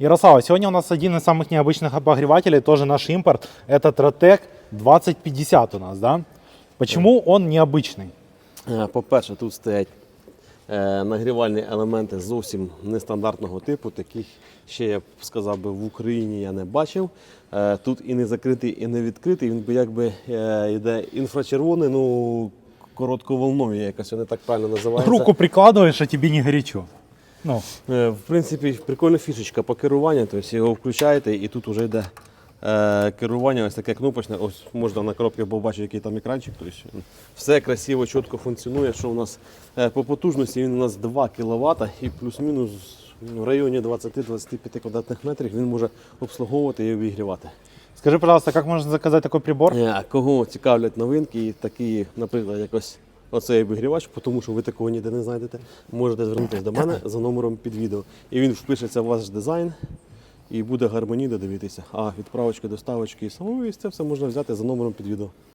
Ярослава, сегодня у нас один из самых необычных обогревателей, тоже наш импорт. Это Тротек 2050 у нас, да? Почему он необычный? Е, По-перше, тут стоять е, нагрівальні елементи зовсім нестандартного типу, таких ще я б сказав би в Україні я не бачив. Е, Тут і не закритий, і не відкритий. Він би якби е, йде інфрачервоний, ну коротковолновий, якось вони так правильно називається. Руку прикладываешь, а тебе не горячо. Ну, Е, В принципі, прикольна фішечка по керуванню, тобто його включаєте і тут вже йде е, керування, ось таке кнопочне. Ось можна на коробці побачити, який там екранчик. Тобто, все красиво, чітко функціонує. Що у нас е, по потужності він у нас 2 кВт і плюс-мінус в районі 20-25 квадратних метрів він може обслуговувати і обігрівати. скажи, пожалуйста, как можно заказать такой прибор? Е, Кого цікавлять новинки, і такі, наприклад, якось оцей обігрівач, тому що ви такого ніде не знайдете, можете звернутися до мене за номером під відео. І він впишеться в ваш дизайн і буде гармонійно дивитися. А відправочки, доставочки і самовість це все можна взяти за номером під відео.